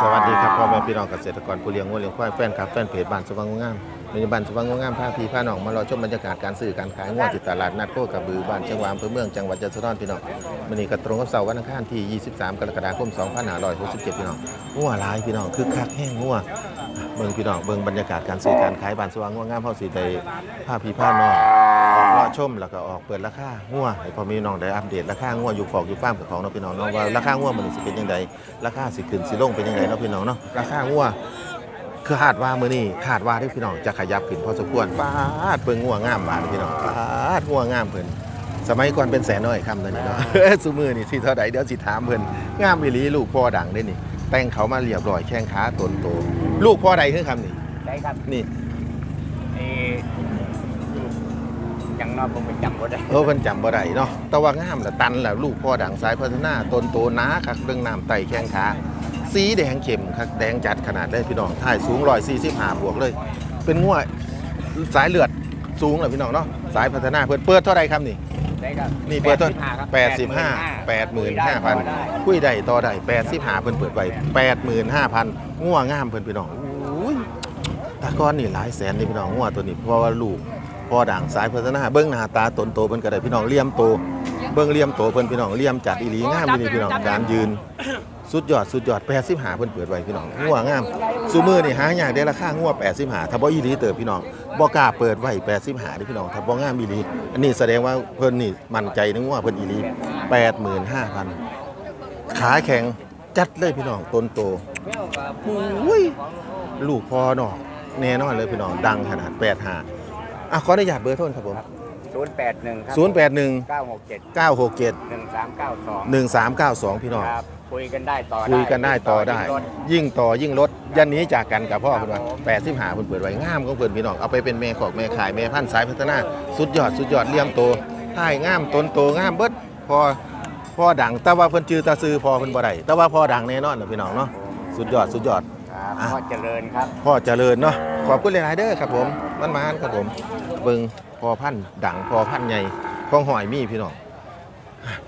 สวัสดีครับพ่อแม่พี่น้องเกษตรกรผู้เลี้ยงวัวเลี้ยงควายแฟนครับแฟนเพจบ้านสว่างงามในบ้านสว่างงามพาพี่พาน้องมารอชมบรรยากาศการซื้อการขายงัวที่ตลาดนัดโคกระบือบ้านเชียงหวางอำเภอเมืองจังหวัดจันทบุรีพี่น้องวันนี้ก็ตรงกับเสาร์วันอังคารที่ 23 กรกฎาคม 2567 พี่น้องงัวหลายพี่น้องคือคักแห้งงัว เบิ่งพี่น้องเบิ่งบรรยากาศการซื้อการขายบ้านสว่างงามเฮาสิได้พาพี่พาน้องออกรอชมแล้วก็ออกเปิดราคางัวให้พ่อแม่พี่น้องได้อัปเดตราคางัวอยู่ฟอกอยู่ฟาร์มกับของเนาะพี่น้องเนาะว่าราคางัวมันสิเป็นจังไดราคาสิขึ้นสิลงเป็นจังไดเนาะพี่น้องเนาะราคางัวคือคาดว่ามื้อนี้คาดว่าที่พี่น้องจะขยับขึ้นพอสมควรปาดเพิ่งงัวงามบาดพี่น้องปาดงัวงามเพิ่นสมัยก่อนเป็นแสนน้อยคำตอนนี้เนาะซุมือนี่ที่เท่าใดเดี๋ยวสิถามเพิ่นงามอีหลีลูกพ่อดังได้นี่ แต่งเขามาเรียบร้อยแข้งขาตนโตลูกพ่อใดคือคำนี่ได้ครับนี่เออยังนอกผมไปจำก็ได้เออเพิ่นจำบ่ได้เนาะแต่ว่างามละตันละลูกพ่อดังสายพัฒนาตนโตหนาคักเรื่องน้ำไตแข้งขาสีแดงเข้มคักแดงจัดขนาดเลยพี่น้องถ่ายสูง145บวกเลย เป็นงัวสายเลือดสูงเลยพี่น้องเนาะสายพัฒนาเพิ่นเปิดเท่าใดครับนี่ ได้ครับนี่เปิดต้น85ครับ85 85,000ได้คุยได้ต่อได้85เพิ่นเปิดไว้85,000งัวงามเพิ่นพี่น้องอุ้ยตะก้อนนี่หลายแสนนี่พี่น้องงัวตัวนี้เพราะว่าลูกพอด่างสายพัฒนาเบิ่งหน้าตาตนโตเพิ่นก็ได้พี่น้องเลี่ยมโต เบิ่งเลี่ยมโตเพิ่นพี่น้องเลี่ยมจัดอีหลีงามอีหลีพี่น้องการยืนสุดยอดสุดยอด85เพิ่นเปิดไว้พี่น้องงัวงามซุมือนี่หายากได้ราคางัว85ถ้าบ่อีหลีเติบพี่น้องบ่กล้าเปิดไว้85เด้อพี่น้องถ้าบ่งามอีหลีอันนี้แสดงว่าเพิ่นนี่มั่นใจในงัวเพิ่นอีหลี85,000ขาแข็งจัดเลยพี่น้องต้นโตอุ้ยลูกพอเนาะแน่นอนเลยพี่น้องดังขนาด85อะขออนุญาตเบอร์โทรครับผม ศูนย์แปดหนึ่งครับ081เก้าหกเจ็ด967หนึ่งสามเก้าสอง1392พี่น้องครับคุยกันได้ต่อคุยกันได้ต่อได้รถยิ่งต่อยิ่งลดยันนี้จากกันกับพ่อครัเพิ่นว่าบผมแปดสิบหาเพิ่นเปิดไว้งามของเพิ่นพี่น้องเอาไปเป็นแม่ขอกแม่ขายแม่พันธุ์สายพัฒนาสุดยอดสุดยอดเลี่ยมโตท้ายงามต้นโตงามเบิดพอพอดังแต่ว่าเพิ่นจือตาซื้อพอเพิ่นบ่ได้แต่ว่าพอดังแน่นอนนะพี่น้องเนาะสุดยอดสุดยอดครับอะพ่อเจริญครับพ่อเจริญเนาะขอบคุณหลายๆเด้อครับผมมันมานครับผมเบิ่งพ อพันธุ์ดังพอพันธุ์ใหญ่ของหอยมีพี่น้อง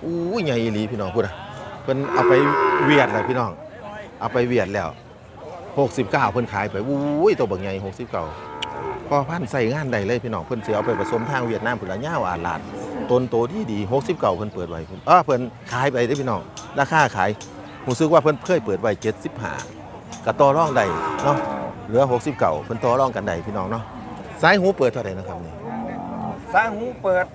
อู้ยใหญ่อีหลีพี่น้องพูดอะเพิ่นเอาไปเวียดเลยพี่น้อง เอาไปเวียดแล้ว 69 เพิ่นขายไปอุ้ยตัวบิ่งใหญ่69พอพันธุ์ใส่งานได้เลยพี่น้องเพิ่นสิเอาไปผสมทางเวียดนามพุ่นละยาวอาลาดต้นโตที่ดี69เพิ่นเปิดไว้เพิ่นเออเพิ่นขายไปเด้พี่น้องราคาขายรู้สึกว่าเพิ่นเคยเปิดไว้75ก็ต่อรองได้เนาะเหลือ 69เพิ่นต่อรองกันได้พี่น้องเนาะสายหูเปิดเท่าไหร่นะครับนี่ สายหูเปิด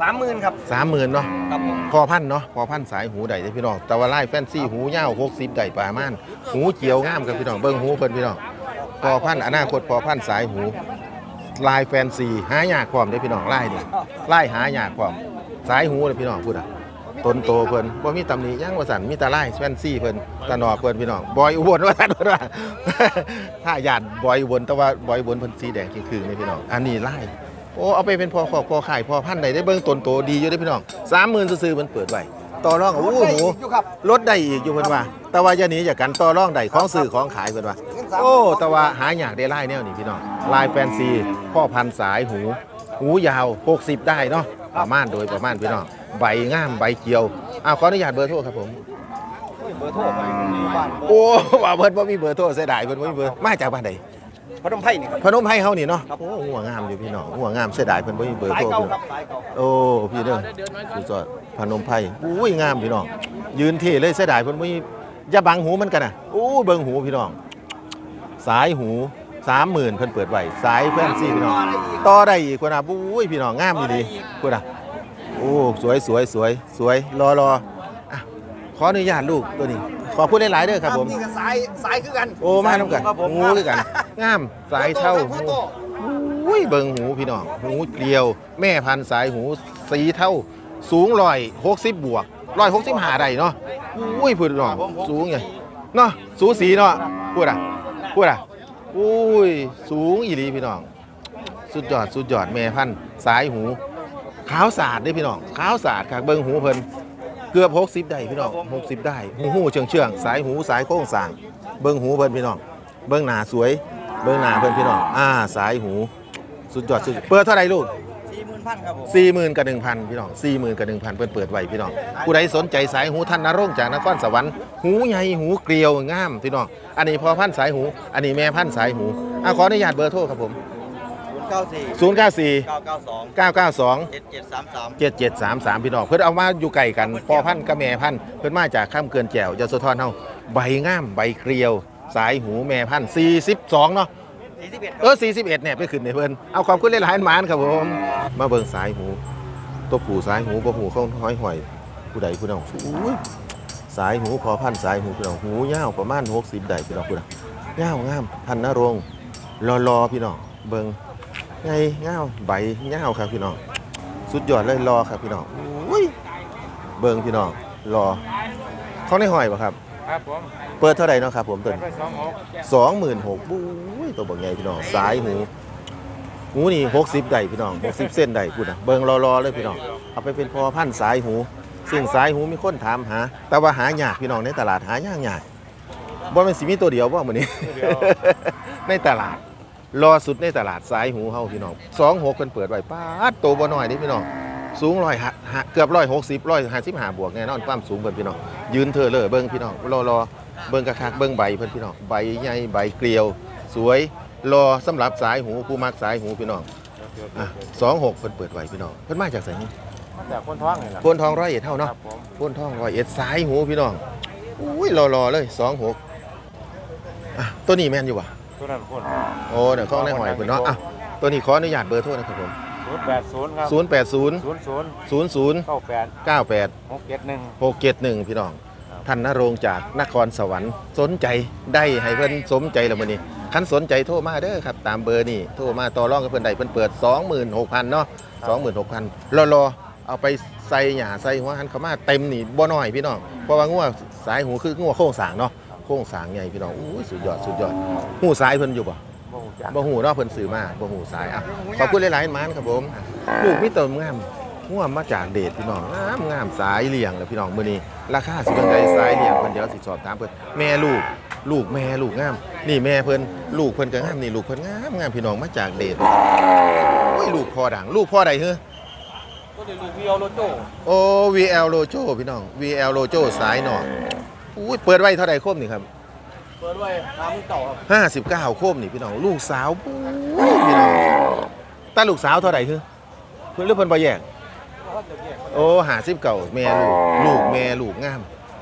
สามหมื่นครับ30,000เนาะครับผมพอพันธุ์เนาะพอพันธุ์สายหูได้เด้อพี่น้องแต่ว่าลายแฟนซีหูยาว60ได้ประมาณหูเขียวงามครับพี่น้องเบิ่งหูเพิ่นพี่น้องพอพันธุ์อนาคตพอพันธุ์สายหูลายแฟนซีหายากความได้อพี่น้องลายนี่ลายหายากความสายหูเลยพี่น้องพูดอะต้นโตเพิ่นบ่มีตำหนิหยังว่าสั่นมีแต่ลายแฟนซีเพิ่นตะนอกเพิ่นพี่น้องบอยอุบลว่าสั่นเพิ่นว่าถ้าญาติบอยอุบลแต่ว่าบอยอุบลเพิ่นสีแดงคือๆนี่พี่น้องอันนี้ลายโอ้เอาไปเป็นพอขอกพอขายพอพันธุ์ได้ได้เบิ่งต้นโตดีอยู่ได้อพี่น้อง30,000ซื่อๆเพิ่นเปิดไว้ต่อรองโอ้โหลดได้อีกอยู่เพิ่นว่า แต่ว่าอย่าหนีจากกันต่อรองได้ของซื้อของขายเพิ่นว่า โอ้แต่ว่าหาอยากได้ลายแนวนี้พี่น้องลายแฟนซีพ่อพันธุ์สายหู หูยาว60ได้เนาะประมาณโดยประมาณพี่น้องใบงามใบเกียวอ้าวขออนุญาตเบอร์โทรครับผมเบอร์โทรไปบ้านโอ้ว่าเพิ่นบ่มีเบอร์โทรเสียดายเพิ่นบ่มีเบอร์มาจากบ้านใด พนมไพ่นี่ครับ พนมไพรเฮานี่เนาะครับ โอ้หัวงามอยู่พี่น้องหัวงามเสียดายเพิ่นบ่มีเบอร์สายโทรเก่าพี่คน้รัองบสายเก่าโอ้พี่เด้อสุดยอดพนมไพรอุ้ยงามพี่น้องยืนเท่เลยเสียดายเพิ่นบ่มีอย่าบังหูมันกันน่ะอู้เบิ่งหูพี่น้อง สายหูสามหมื่นเพิ่นเปิดไว้สายแฟนซีพี่น้องต่อได้อีกคนน่ะอุ้ยพี่น้องงามดีๆคุณน่ะโอ้สวยสวยสวยสวยรอรออะขออนุญาตลูกตัวนี้ ขอพูดหลายๆเด้อครับผม นี่ก็สายสายคือกันโอ้มาน้ำกันครับผมงูคือกันงามสายเท่าหูหูโตอุ้ยเบิ่งหูพี่น้องหูเกลียว แม่พันธุ์สายหูสีเท่า สูงร้อยหกสิบบวกร้อยหกสิบห้าได้เนาะอุ้ยพูดน้องสูงไงเนาะสูสีเนาะพูดอะพูดอะอุ้ยสูงอีหลีพี่น้อง สุดยอดสุดยอดแม่พันธุ์สายหูขาวสาดได้อพี่น้องขาวสาดครับเบิ่งหูเพิ่น เกือบ60ได้พี่น้อง60ได้หูหูเชื่องเชื่องๆสายหูสายโค้งสร้าง เบิ่งหูเพิ่นพี่น้อง เบิ่งหน้าสวย เบิ่งหน้าเพิ่นพี่น้อง อ่าสายหู สุดยอดสุดเปิดเท่าไหร่ลูกสี่หมื่นมื่นพันครับผมสี่หมื่นกับหนึ่งพันพี่น้องสี่หมื่นกับหนึ่งพันเปิดเปิดไว้พี่น้องผู้ใดสนใจสายหูท่านนรงค์จากนครสวรรค์หูใหญ่หูเกลียวงามพี่น้อง อันนี้พอพันธุ์สายหู อันนี้แม่พันธุ์สายหูอะขออนุญาตเบอร์โทรครับผม ศูนย์เก้าสี่0 9 4เก้าเก้าสอง9 9 2เจ็ดเจ็ดสามสามเจ็ดเจ็ดสามสามพี่น้องเพื่อนเอามาอยู่ไก่กันพอพันธุ์กับแม่พันธุ์เพื่อนมาจากข้ามเกินแก้วยโสธรเฮาใบงามใบเกลียว สายหูแม่พันธุ์สี่สิบสองเนาะสี่สิบเอ็ดเออสี่สิบเอ็ดเนี่ยไปขึ้นในเพื่อนเอาความขึ้นหลายๆหมานครับผมมาเบิ่งสายหูตัวผู้สายหูบ่หูเข้าห้อยหอยผู้ใดผู้น้องอุ้ยสายหูพอพันธุ์สายหูพี่น้องหูยาวประมาณหกสิบได้พี่น้องผู้น้องยาวงามพันนรงค์รอรอพี่น้องเบิ่ง ไงเงาวใบเงาวครับพี่น้องสุดยอดเลยรอครับพี่น้องอุ้ยเบิ่งพี่น้องรอเขาในหอยป่ะครับ ครับผม เปิดเท่าไหร่เนาะครับผมตัวนี้ไปสองหกสองหมื่นหกบุ้ยตัวบักใหญ่พี่น้องสายหูหูนี่หกสิบได้พี่น้องหกสิบเส้นได้พูดนะเบิ่งรอๆเลยพี่น้องเอาไปเป็นพอพันธุ์สายหูซึ่งสายหูมีคนถามหา แต่ว่าหายากพี่น้องในตลาดหายากยากบ่เป็นสิมีตัวเดียวบ่มื้อนี้ในตลาด รอสุดในตลาดสายหูเฮาพี่น้องสองหกเพิ่นเปิดไว้ป้าดโตบ่น้อยเด้พี่น้องสูงร้อยเกือบร้อยหกสิบร้อยห้าสิบห้าบวกแน่นอนความสูงเพิ่นพี่น้องยืนเธอเลยเบิ่งพี่น้องรอรอเบิ่งกระคักเบิ่งใบเพิ่นพี่น้องใบใหญ่ใบเกลียว สวยรอสำหรับสายหูผู้มักสายหูพี่น้องอะสองหกเพิ่นเปิดไว้พี่น้องเพิ่นมาจากไสนี่แต่คนท้องนี่แหละโพนทองร้อยเอ็ดเท่าเนาะครับผมโพนทองร้อยเอ็ดสายหูพี่น้องอุ้ยรอรอเลยสองหกอะตัวนี้แม่นอยู่ปะ ตัวนั้นคนโอ้เดี๋ยวเข้องในหอยเพิ่นเนาะอะตัวนี้ขออนุญาตเบอร์โทรนะครับผมศูนย์แปดศูนย์ครับศูนย์แปดศูนย์ศูนย์ศูนย์ศูนย์ศูนย์เก้าแปดเก้าแปดหกเจ็ดหนึ่งหกเจ็ดหนึ่งพี่น้องท่านนรงค์จากนครสวรรค์สนใจได้ให้เพิ่นสมใจและมื้อนี้คันสนใจโทรมาเด้อครับ ตามเบอร์นี่โทรมาต่อรองกับเพิ่นได้เพิ่นเปิด 26,000เนาะ26,000รอรอเอาไปใส่หญ้าใส่หัวหันเข้ามาเต็มนี่บ่น้อยพี่น้องเพราะว่างัวสายหูคืองัวโค้งสร้างเนาะโค้งสร้างใหญ่พี่น้องอู้ยสุดยอดสุดยอดหูสายเพิ่นอยู่บ่บ่หูจักบ่หูเนาะเพิ่นซื้อมาบ่หูสายอะขอบคุณหลายๆหมานครับผมลูกมีตัวงามง่วมาจากเดชพี่น้องงามงามสายเลี้ยงเลยพี่น้องมื้อนี้ราคาสิเป็นไดสายเลี้ยงเพิ่นเดี๋ยวสิสอบถามเพิ่นแม่ลูกลูกแม่ลูกงาม นี่แม่เพิ่นลูกเพิ่นก็งามนี่ลูกเพิ่นงามงามพี่น้องมาจากเดชโอ้ยลูกพ่อดังลูกพ่อใดเฮ้อตัวนี้ลูกพี่เอารถโจ้โอ้ VL Lojo พี่น้อง VL Lojo สายหนอน อุ้ยเปิดไว้เท่าใดครบนี่ครับเปิดไว้ทำเก่าครับ59โคมนี่พี่น้องลูกสาวปุ้ยพี่น้องตาลูกสาวเท่าไหร่คือเพิ่นหรือเพิ่นบ่แยกโอ้50เก่าแม่ลูกลูกแม่ลูกงาม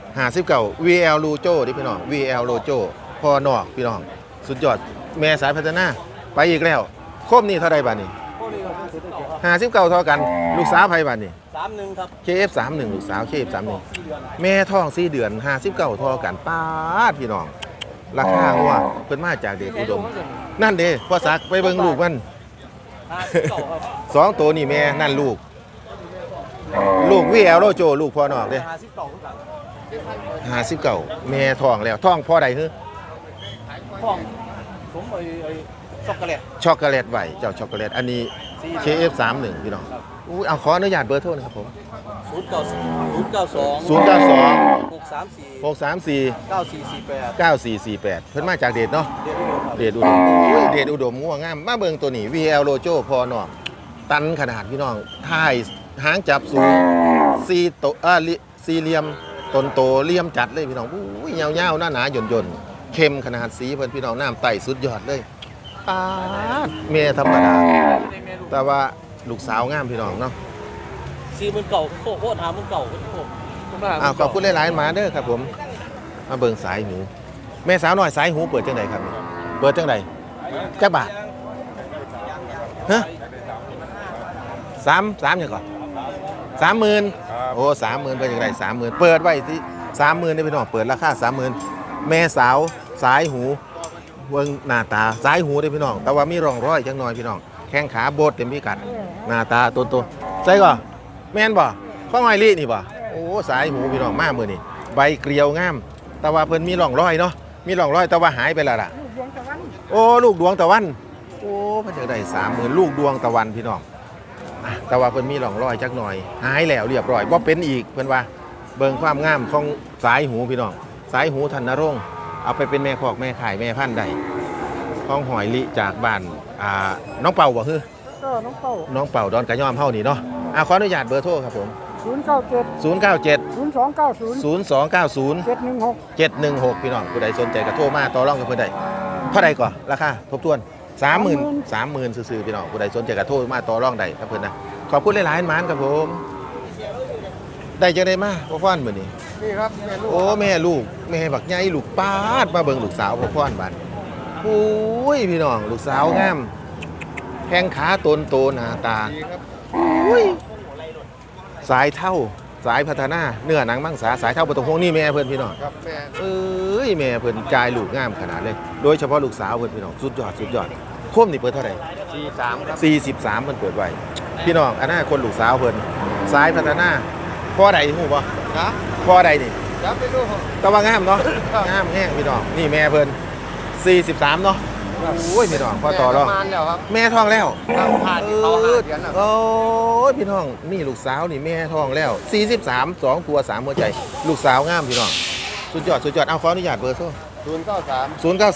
50เก่า VL Lojo ดิพี่น้อง VL Lojo พ่อนอกพี่น้อง สุดยอดแม่สายพัฒนา ไปอีกแล้ว โคมนี่เท่าใดบัดนี้ พวกนี้ก็คือตัวเก่าครับ50เก่าเท่ากัน ลูกสาวไผบัดนี้สามหนึ่งครับ KF31 ลูกสาว KF31 แม่ท้อง4เดือน59เท่ากันป้าดพี่น้อง ราคาหัวเพิ่นมาจากเดชอุดม นั่นเด้พ่อสักไปเบิ่งลูกมันห้าสิบเก่าครับสองตัวนี่แม่นั่นลูก ลูกวีแอลโรโจ ลูกพ่อนอกเด้ห้าสิบเก่าทุกอย่างหาสิบเก่าแม่ท้องแล้วท้องพ่อใดฮึห้องผมไอ้ไอ้ช็อกโกแลตช็อกโกแลตไหวเจ้าช็อกโกแลตอันนี้ KF31 พี่น้องอุ้ยเอาขออนุญาตเบอร์โทรนะครับผม ศูนย์เก้าศูนย์เก้าสอง092 หกสามสี่634 เก้าสี่สี่แปด9448 เพิ่นมาจากเดชเนาะ เดี๋ยวดูครับเดชอุดมอุ้ยเดชอุดมง่วงงาม มาเบิ่งตัวนี้ VL Lojo พอนอกตันขนาดพี่น้องท้ายหางจับสูงซีโตอ่าลิสี่เหลี่ยมต้นโตเหลี่ยมจัดเลยพี่น้องอุ้ยยาวๆหน้าหนาหย่นยนๆเข้มขนาดสีเพิ่นพี่น้องน้ำไต่สุดยอดเลย ปาดเมียธรรมดา แต่ว่าลูกสาวงามพี่น้องเนาะสี่หมื่นเก่าโคโคตรหาหมื่นเก่าโคตรผมว่าอ้าวขอบคุณหลายๆหมาเด้อครับผม มาเบิ่งสายหู แม่สาวน้อยสายหูเปิดจังไดครับ เปิดจังไดจักบาทฮะสามสามยังก่อนสามหมื่นโอ้สามหมื่นเปิดจังไดสามหมื่นเปิดไว้สิสามหมื่นได้พี่น้องเปิดราคาสามหมื่นแม่สาวสายหู เบิ่งหน้าตาสายหูได้พี่น้อง แต่ว่ามีร่องรอยจังหน่อยพี่น้อง แข้งขาโบดเต็มพิกัด หน้าตาโตๆใช่ก่อแม่นบ่ข้องไอรี่นี่บ่โอ้สายหูพี่น้องมากมือนี่ใบเกลียวงาม แต่ว่าเพิ่นมีร่องรอยเนาะมีร่องรอยแต่ว่าหายไปแล้วล่ะ โอ้ลูกดวงตะวัน โอ้เพิ่นจะได้สามหมื่นลูกดวงตะวันพี่น้องอะแต่ว่าเพิ่นมีร่องรอยจักหน่อย หายแล้วเรียบร้อยบ่เป็นอีกเพิ่นว่า เบิ่งความงามของสายหูพี่น้อง สายหูทันนรงค์ เอาไปเป็นแม่คอกแม่ขายแม่พันธุ์ได้ของหอยลิจากบ้านอ่าน้องเป่าบ่ฮือก็น้องเป้าน้องเป่าดอนกระย่อมเฮานี่เนาะอะขออนุญาตเบอร์โทรครับผม ศูนย์เก้าเจ็ด097 ศูนย์สองเก้าศูนย์0290 เจ็ดหนึ่งหก716 พี่น้องผู้ใดสนใจก็โทรมาต่อรองกับเพิ่นได้เท่าใดก่อนราคาทบทวน30,000 30,000ซื่อๆพี่น้องผู้ใดสนใจก็โทรมาต่อรองได้ครับเพิ่นนะขอบคุณหลายๆหมานครับผม ได้จังไดมาพ่อพ่อนมื้อนี้ นี่ครับแม่ลูกโอ้แม่ลูก แม่บักใหญ่ลูกปาดมาเบิ่งลูกสาวพ่อพ่อนบัดโอ้ยพี่น้องลูกสาวงามแข้งขาตนโตหน้าตาดีครับอุ้ยสายเท่าสายพัฒนาเนื้อหนังมังสาสายเท่าประตงพวงนี่แม่เพื่อนพี่น้องครับแม่เอ้ยแม่เพื่อนจ่ายลูกงามขนาดเลย โดยเฉพาะลูกสาวเพื่อนพี่น้องสุดยอดสุดยอดโคมนี่เปิดเท่าไหร่สี่สามครับ43เพิ่นเปิดไว้พี่น้องอันนั้นคนลูกสาวเพิ่นสายพัฒนาพ่อใดฮู้บ่ นะพ่อใดนี่จับไปลูกแตะว่างามเนาะงามแห้งพี่น้องนี่แม่เพิ่น43เนาะโอ้ยพี่น้องพ่อต่อรองแม่ประมาณแล้วครับแม่ท้องแล้วทางผ่านที่เขาหาเดือนนะคโอรับ้ยพี่น้องนี่ลูกสาวนี่แม่ท้องแล้ว 43 2 ตัว3หัวใจ ลูกสาวงามพี่น้องสุดยอดสุดยอดเอาขออนุญาตเบอร์โทรศูนย์เก้า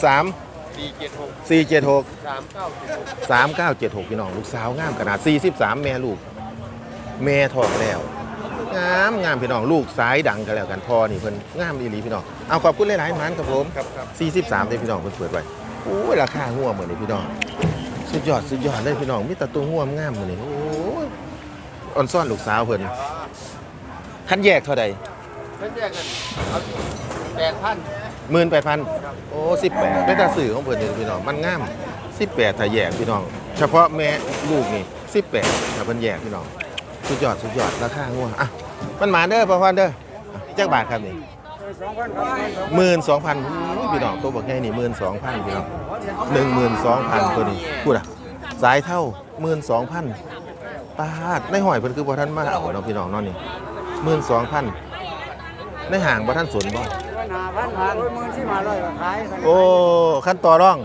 สาม093สี่เจ็ดหก476สามเก้าเจ็ดหก3976พี่น้องลูกสาวงามขนาด43 แม่ลูก แม่ท้องแล้ว งามงามพี่น้องลูกสายดังกันแล้วกันพอนี่เพิ่นงามอีหลีพี่น้องเอาขอบคุณหลายๆหมันครับผมครับครับ43เลยพี่น้องเพิ่นเปิดไว้โอ้ยราคาหัวเหมือนนี่พี่น้องสุดยอดสุดยอดเลยพี่น้องมีแต่ตัวหัวงามเหมือนนี่โอ้ยอ่อนซ่อนลูกสาวเพิ่นคันแยกเท่าใดเป็นแยกกันเอาแปดพันหมื่นแปดพันโอ้สิบแปดเป็นตาสื่อของเพิ่นนี่พี่น้องมันงามสิบแปดถ้าแยกพี่น้อง เฉพาะแม่ลูกนี่สิบแปดถ้าเพิ่นแยกพี่น้องสุดยอดสุดยอดราคาหัวอะ มันหมาเด้อพ่อพันเด้ออะจักบาทครับนี่สองพันครับหมื่นสองพันพี่น้องตัวบอกไงนี่หมื่นสองพันพี่น้องหนึ่งหมื่นสองพันตัวนี้พูดอะสายเท่าหมื่นสองพันปาดในหอยเพิ่นคือบ่ท่านมาเอาเนาะพี่น้องเนาะนี่หมื่นสองพันในห่างบ่ท่านสนบ่พันหาพันหาร้อยหมื่นที่มาร้อยก็ขายโอ้ขั้นต่อร่อง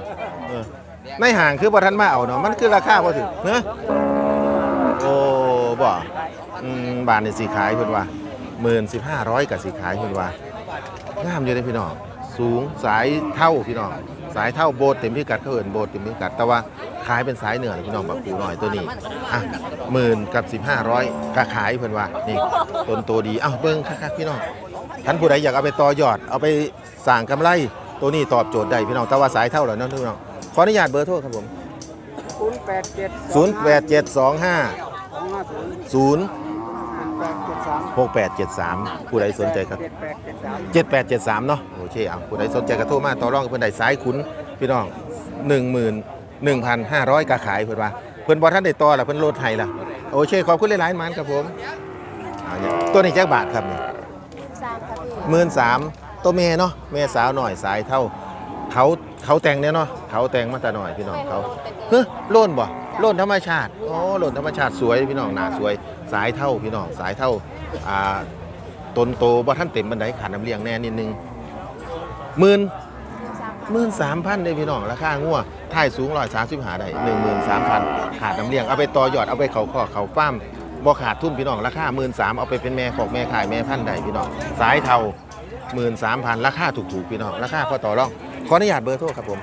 เออในห่างคือบ่ท่านมาเอาเนาะมันคือราคาบ่ถึงเนอะโอ้บ่ อืมบาทนี่สิขายเพิ่นว่าหมื่นสิบห้าร้อยกับสิขายเพิ่นว่างามอยู่เลยพี่น้องสูงสายเท่าพี่น้องสายเท่าโบสถ์เต็มพิกัดเขาเอินโบสถ์เต็มพิกัด แต่ว่าขายเป็นสายเหนือเลยพี่น้องแบบปูหน่อยตัวนี้อะหมื่นกับสิบห้าร้อยก็ขายเพิ่นว่านี่ต้นโตดีเอ้าเบิ้งคักๆพี่น้องท่านผู้ใดอยากเอาไปต่อยอดเอาไปสั่งกำไรตัวนี้ตอบโจทย์ได้พี่น้องแต่ว่าสายเท่าเหรอเนาะพี่น้องขออนุญาตเบอร์โทรครับผมศูนย์แปดเจ็ด0 8 7 2 5สอง ห้าศูนย์0แปดเจ็ดสาม6 8 7 3ผู้ใดสนใจครับเจ็ดแปดเจ็ดสาม7873เนาะโอเคเอาผู้ใดสนใจก็โทรมาต่อรองกับเพิ่นได้สายขุนพี่น้อง11,500กาขายเพิ่นว่าเพิ่นบ่ทันได้ต่อล่ะเพิ่นลดให้ล่ะโอเคขอบคุณหลายๆหมันครับผมเอาเนี่ยตัวนี้จักบาทครับนี่สามค่ะพี่หมื่นสามตัวแม่เนาะแม่สาวหน่อยสายเท่า เขาเขาแต่งเนี่ยเนาะเขาแต่งมาแต่หน่อยพี่น้องเขาเฮ้ยโล่นบ่โล่นธรรมชาติอ๋อโล่นธรรมชาติสวยพี่น้องหน้าสวย สายเท่าพี่น้องสายเท่าอ่าตนโตบ่ท่านเต็มบันไดขาดน้ำเลียงแน่นิดนึงหมื่นหมื่นสามพันเลยพี่น้องราคางัวท่ายสูงร้อยสามสิบหาได้หนึ่งหมื่นสามพันขาดน้ำเลียงเอาไปต่อยอดเอาไปเขาข้อเขาฟ้ามบ่ขาดทุนพี่น้องราคาหมื่นสามเอาไปเป็นแม่ของแม่ขายแม่พันได้พี่น้องสายเท่าหมื่นสามพันราคาถูกๆพี่น้องราคาพอต่อรองขออนุญาตเบอร์โทรครับผม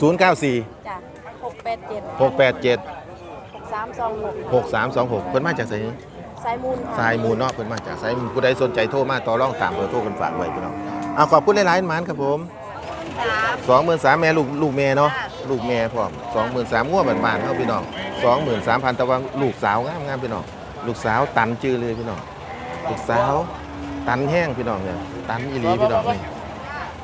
ศูนย์เก้า094 จ้ะปดเจ็ดามสองหกหกสามสองหกเพิ่นมาจากไสนสายมูลค่ะ สายมูลเนาะเพิ่นมาจากสายมูลผู้ใดสนใจโทรมาต่อรองตามเบอร์โทรกันฝากไว้พี่น้องเอาขอบคุณหลายๆหมานครับผมสามสองหมื่นสามแม่ลูกลูกแม่เนาะลูกแม่พร้อมสองหมื่นสามง้วบานๆเขาพี่น้องสองหมื่นสามพันตะวันลูกสาวงามงามพี่น้องลูกสาวตันจือเลยพี่น้องลูกสาว ตันแห้งพี่น้องเนี่ยตันอีหลีพี่น้องนี่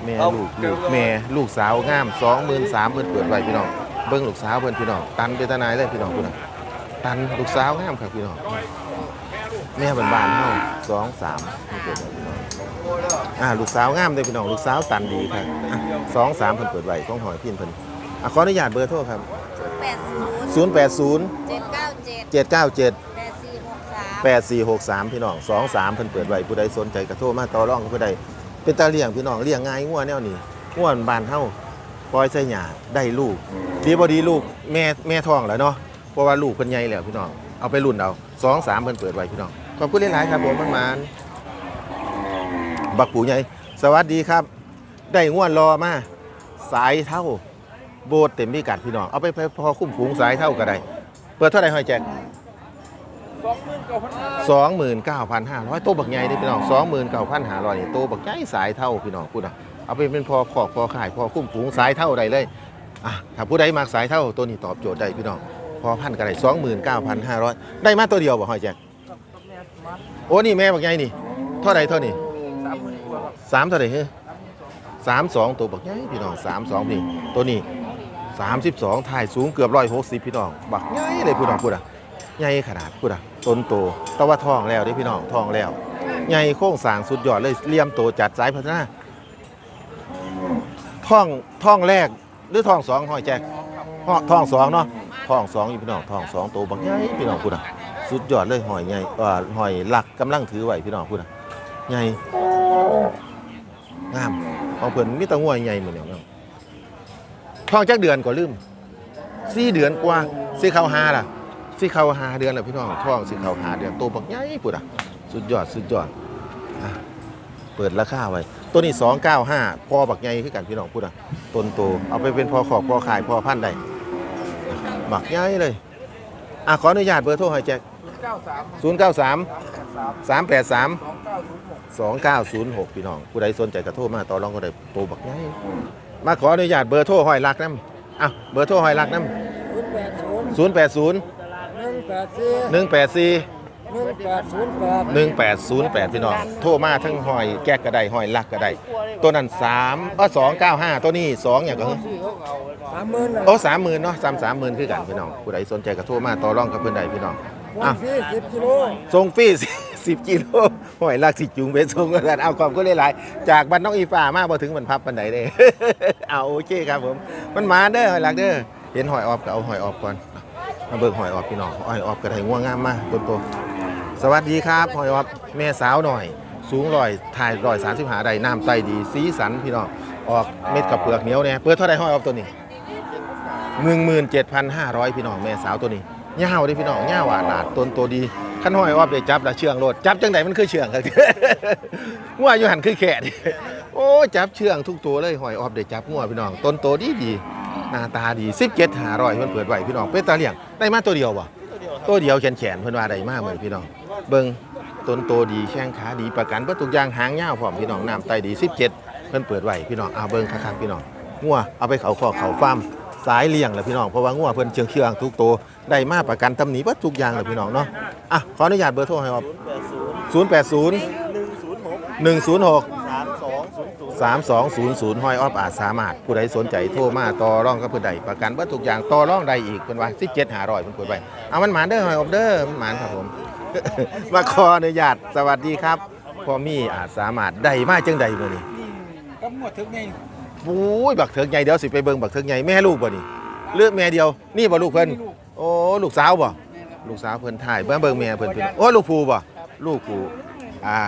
แม่ลูกลูกแม่ลูกสาวงามสองหมื่นสามเพิ่นเปิดไว้พี่น้องเบิ้งลูกสาวเพิ่นพี่น้องตันเป็นตาหนายเลยพี่น้องพี่น้อง ตันลูกสาวงามครับพี่น้องแม่บานๆเฮาสองสามนี่เปิดไว้พี่น้องอ่าลูกสาวงามเลยพี่น้องลูกสาวตันดีครับอะสองสามเพิ่นเปิดไว้ของหอยพินเพิ่นอะขออนุญาตเบอร์โทรครับศูนย์แปดศูนย์080เจ็ดเก้าเจ็ด797แปดสี่หกสาม8463 พี่น้อง23เพิ่นเปิดไว้ผู้ใดสนใจก็โทรมาต่อรองกับผู้ใดเป็นตาเลี้ยงพี่น้องเลี้ยงง่ายงัวแนวนี้งัวบ้านเฮาปล่อยใส่หญ้าได้ลูกดีบ่ดีลูกแม่แม่ท้องแล้วเนาะ เพราะว่าลูกเพิ่นใหญ่แล้วพี่น้อง เอาไปรุ่นเอา2 3เพิ่นเปิดไว้พี่น้อง ขอบคุณหลายๆครับผมมันมานบักปูใหญ่ สวัสดีครับ ได้งัวรอมา สายเท่า โบดเต็มพิกัดพี่น้อง เอาไปพอคุ้มฝูงสายเท่าก็ได้ เปิดเท่าไหร่หอยแจ็คสองหมื่นเก้าพันห้าร้อยโตบักใหญ่เด้พี่น้องสองหมื่นเก้าพันห้าร้อยนี่โตบักใหญ่สายเท่าพี่น้องพูดอะเอาไปเป็นพอขอกพอขายพอคุ้มฝูงสายเท่าใดเลยอะถ้าผู้ใดมากสายเท่าตัวนี้ตอบโจทย์ได้พี่น้อง พอพันก็ได้สองหมื่นเก้าพันห้าร้อยได้มาตัวเดียวบ่หอยแจ็คโอ้นี่แม่บักใหญ่นี่เท่าใดเท่านี้สามเท่าไหร่เฮ้สามสองตัวบักใหญ่พี่น้องสามสองนี่ตัวนี้32ถ่ายสูงเกือบร้อยหกสิบพี่น้องบักใหญ่เลยพี่น้องพูดอะใหญ่ขนาดพูดอะต้นโตแต่ว่าทองแล้วเด้พี่น้องทองแล้วใหญ่โค้งสางสุดยอดเลยเลี่ยมโตจัดสายพัฒนาทองทองแรกหรือทองสองหอยแจ็คทองทองสองเนาะ ทองสองอยู่พี่น้องทองสองโตบักใหญ่พี่น้องพูดอะสุดยอดเลยหอยใหญ่เอ่อหอยหลักกำลังถือไหวพี่น้องพูดอะใหญ่งามของเพิ่อนมีตะง่วยใหญ่เหมือนเนาะท้องจักเดือนก็ลืมสี่เดือนกว่าสี่เข้าหาล่ะสี่เข้าหาเดือนแล้วพี่น้องท้องสี่เข้าหาเดือนโตบักใหญ่ปุดอะสุดยอดสุดยอดเปิดราคาไว้ตัวนี้295พอบักใหญ่คือกันพี่น้องพูดอะต้นโตเอาไปเป็นพอขอกพอขายพอพันได้ บักใหญ่เลย อะขออนุญาตเบอร์โทรให้แจ็ค093 383 2906 พี่น้อง ผู้ใดสนใจกระโทรมาต่อรองก็ได้โตบักใหญ่มาขออนุญาตเบอร์โทรหอยลักน้ำอะเบอร์โทรหอยลักน้ำศูนย์แปดศูนย์ หนึ่งแปดสี่หนึ่งแปดสี่หนึ่งแปดศูนย์แปดหนึ่งแปดศูนย์แปดพี่น้อง โทรมาทั้งหอยแก๊กก็ได้หอยลักก็ได้ ตัวนั้นสามเออสองเก้าห้าตัวนี้สองอย่างก็สามหมื่นโอ้สามหมื่นเนาะสามสามหมื่นคือกันพี่น้อง ผู้ใดสนใจก็โทรมาต่อรองกับเพื่อนใดพี่น้องวัอะนที่สิบกิโลส่งฟรีสิบกิโลหอยลักสิจูงไปส่งกันเอาความก็หลายๆจากบ้านน้องอีฟ้ามาบ่ถึงบรรพับปันไหนเด้ เอาโอเคครับผม มันมาเด้อหอยลักเด้อ เห็นหอยออบก็เอาหอยออบก่อนมาเบิกหอยออบพี่น้องหอยออบกระไถง่วงงามมากต้นโต สวัสดีครับหอยอบแม่สาวหน่อย สูงลอยถ่ายลอยสามสิบหาใดน้ำไตดีสีสันพี่น้องออกเม็ดกับเปลือกเหนียวเนี่ยเปิดเท่าไรหอยออบตัวนี้หนึ่งหมื่นเจ็ดพันห้าร้อยพี่น้องแม่สาวตัวนี้เง่าวเด้พี่น้องเง่าวหวานหลาดต้นโตดีขั้นหอยออบได้จับแล้วเชื่องโลดจับจังไหนมันคือเชื่องครับงัวอยู่หันคือแขกโอ้จับเชื่องทุกตัวเลยหอยออบได้จับงัวพี่น้องต้นโตดีดีหน้าตาดีสิบเจ็ดหารอยเพิ่นเปิดไว้พี่น้องเป็นตาเลี้ยงได้มาตัวเดียวบ่ตัวเดียวแขนแขนๆเพิ่นว่าได้มากเหมือนพี่น้อง เบิ่งต้นโตดีแข้งขาดีประกันเบิดทุกอย่างหางยาวพร้อมพี่น้องน้ำไตดี 17 เพิ่นเปิดไหวพี่น้องเอาเบิ่งคักๆพี่น้องงัวเอาไปเขาคอเขาฟาร์มสายเลี้ยงแหละพี่น้องเพราะว่างัวเพิ่นเชื่องเชื่องทุกตัวได้มาประกันตำหนิเบิดทุกอย่างเลยพี่น้องเนาะอะขออนุญาตเบอร์โทรให้ครับ080 106 3200ห้อยออฟอาจสามารถผู้ใดสนใจโทรมาต่อร่องกับผู้ใดประกันเบิดทุกอย่างต่อร่องใดอีกเพิ่นว่า17หาร้อยเพิ่นเปิดไว้เอามันหมานเด้อหอยออฟเด้อมันหมานครับผม มาขออนุญาตสวัสดีครับพ่อมีอาจสามารถได้มาจังใดมื้อนี้ก็หมดถึงไงโอ้ยบักเถิกใหญ่เดี๋ยวสิไปเบิ่งบักเถิกใหญ่แม่ลูกบ่นี่เลือกแม่เดียวนี่บ่ลูกเพิ่นโอ้ลูกสาวบ่ลูกสาวเพิ่นถ่ายเบิ่งเบิ่งแม่เพิ่นพี่น้องโอ้ลูกผู้บ่ลูกผู้อ่า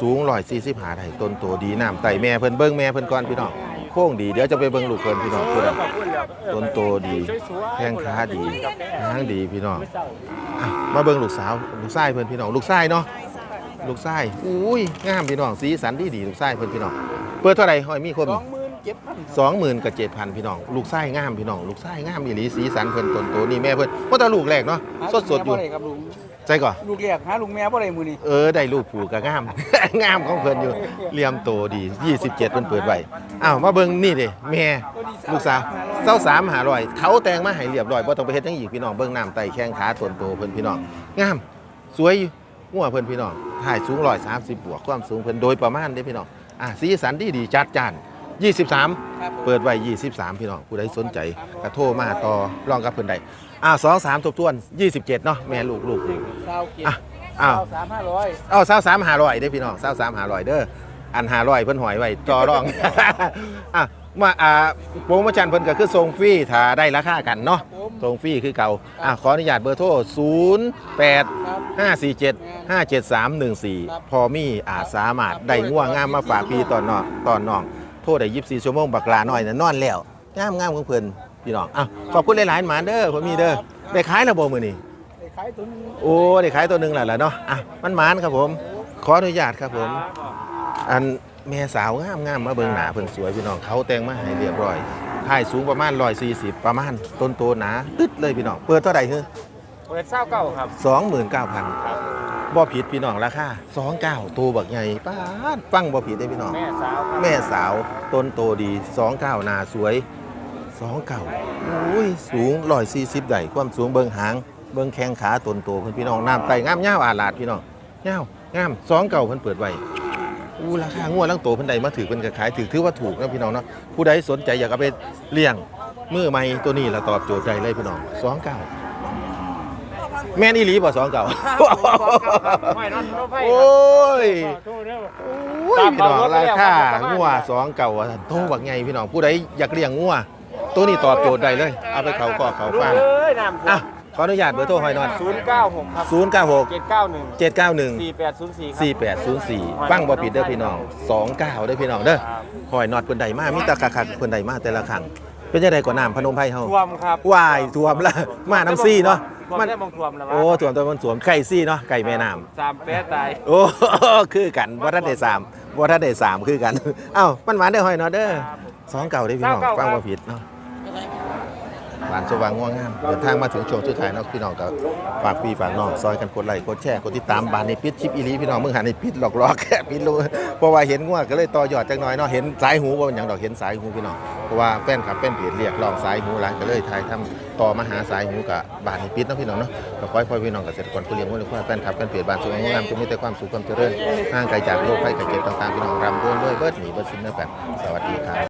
สูง140หาได้ต้นโตดีน้ำไตแม่เพิ่นเบิ่งแม่เพิ่นก่อนพี่น้อง โค้งดี เดี๋ยวจะไปเบิ่งลูกเพิ่นพี่น้องเพิ่นต้นโตดีแข้งขาดีหางดีพี่น้องอะมาเบิ่งลูกสาวลูกชายเพิ่นพี่น้องลูกชายเนาะลูกชายอุ้ยงามพี่น้องสีสันดีดีลูกชายเพิ่นพี่น้องเปิดเท่าไหร่ห้อยมีคมสองหมื่นเจ็ดพันสองหมื่นกับเจ็ดพันพี่น้อง ลูกไส้งามพี่น้อง ลูกไส้งามอีหลีสีสันเพิ่นตนโตนี่แม่เพิ่นว่าแต่ลูกแรกเนาะสดสดๆอยู่ ครับลุง ใจก่อนลูกเรียกหาลุงแม่บ่ได้มือนี่เออได้ลูกผูกก็งาม งามของเพิ่นอยู่เลียมโตดี 27เพิ่นเปิดไว้อ้าวมาเบิ่งนี่ดิแม่ลูกสาวเศร้าสามหาร้อยเขาแต่งมาให้เรียบร้อยบ่ต้องไปเฮ็ดหยังอีกพี่น้องเบิ่งน้ำไตแข้งขาตนโตเพิ่นพี่น้องงามสวยอยู่งัวเพิ่นพี่น้องถ่ายสูง130บวกความสูงเพิ่นโดยประมาณเด้พี่น้องอะสีสันดีดีจัดจ้าน23 เปิดไว้23 พี่น้องผู้ใดสนใจก็โทรมาต่อรองกับเพิ่นได้ อ้าว2 3ทบทวน27เนาะแม่ลูกลูกลูกสาวเกียอะอ้าวสามห้าร้อยเอาเศร้าสามหาร้อยเด้อพี่น้องเศร้าสามหาร้อยเด้ออันหาร้อยเพิ่นหอยไว้ต่อรองอะมาอ่าโปรโมชั่นเพิ่นก็คือส่งฟรีถ้าได้ราคากันเนาะส่งฟรีคือเก่าอะขออนุญาตเบอร์โทร0 8 5 4 7 5 7 3 1 4 พอมีอาจสามารถได้ง่วงงามมาฝากพี่ตอนน้องตอนน้องโทรได้24ชั่วโมงบักลาน้อยน่ะนอนแล้วงามงามของเพิ่น พี่น้องอะขอบคุณหลายๆหมาเด้อพอมีเด้อได้ขายแล้วบ่มื้อนี้ได้ขายตัวนึงโอ้ได้ขายตัวหนึ่งแหละล่ะเนาะอะมันหมานครับผม ขออนุญาตครับผม อันแม่สาวงามงามมาเบิ่งหน้าเพิ่นสวยพี่น้องเขาแต่งมาให้เรียบร้อยถ่ายสูงประมาณ140ประมาณต้นโตหนาตึ๊ดเลยพี่น้องเปิดเท่าไหร่คือเปิดเศร้าเก้าครับ29,000บ่ผิดพี่น้องราคา29ตัวบักใหญ่ป้าดฟังบ่ผิดได้พี่น้องแม่สาวครับแม่สาวต้นโตดี29หนาสวย 29โอ้ยสูง140ได้ความสูงเบิ่งหาง เบิ่งแข้งขาต้นโตเพิ่นพี่น้องน้ำไตงามยาวอาลาดพี่น้องยาวงาม29เพิ่นเปิดไว้อู้ราคางวดลังโตเพิ่นได้มาถือเพิ่นก็ขายถือถือว่าถูกนะพี่น้องเนาะผู้ใดสนใจอยากเอาไปเลี้ยงมือใหม่ตัวนี้ละตอบโจทย์ใจเลยพี่น้อง29แม่นอีหลีบ่29ไม่นอนรถไฟโอ้ยโทษเด้อโอ้ยพี่น้องราคางัวสองเก่าอะโตบักไงพี่น้องผู้ใดอยากเลี้ยงงัว ตัวนี้ตอบโจทย์ได้เลย เอาไปเขาก็เขาฟางเอ้ยน้ำอะขออนุญาตเบอร์โทรหอยนอนศูนย์เก้าหกครับ0 9 6เจ็ดเก้าหนึ่ง7 9 1สี่แปดศูนย์สี่4 8 0 4ฟังบ่ผิดเด้อพี่น้อง 2 9เด้อพี่น้องเด้อหอยนอดเพิ่นใดมามีแตะคักๆเพิ่นใดมาแต่ละครั้งเป็นจังไดกว่าน้ำพนมไพรเฮาท่วมครับวายท่วมละมาน้ำซี่เนาะท่วมมันได้บางท่วมแล้ววะ โอ้ท่วมแตัวมันสวมไก่ซี่เนาะไก่แม่น้ำ สามแปดตาย โอ้ คือกันวัฒนเดชสามวัฒนเดชสามคือกัน เอ้า มันหวานเด้อหอยเนาะเด้อสองเก่าได้อพี่น้องเก้าเก้าฟังว่าผิดเนาะ หวานสว่างง่วงงามเดินทางมาถึงช่วงสุดท้ายเนาะพี่น้องก็ฝากพี่ฝากน้องซอยกันกดไลค์กดแชร์กดติดตามบานในปิดชิปอีลีพี่น้องมึงหันในปิดหลอกล้อแค่ปิดรู้เพราะว่าเห็นง่วงก็เลยต่อยอดจักหน่อยเนาะเห็นสายหูว่าเป็นอย่างดอกเห็นสายหูพี่น้องเพราะว่าแฟนคลับแฟนเพจเรียกร้องสายหูหลายก็เลยถ่ายทำต่อมาหาสายหูกับบานในปิดเนาะพี่น้องเนาะก็ขอให้พ่อพี่น้องเกษตรกรผู้เลี้ยงวัวเลี้ยงควายแฟนคลับแฟนเพจบ้านสวยงง่วงงามจะมีแต่ความสุขความเจริญห่างไกลจากโรคภัยไข้เจ็บต่างๆพี่น้องรำด้วยด้วยเบิดหนีเบิดสิ้นเนื้อแปดสวัสดีครับ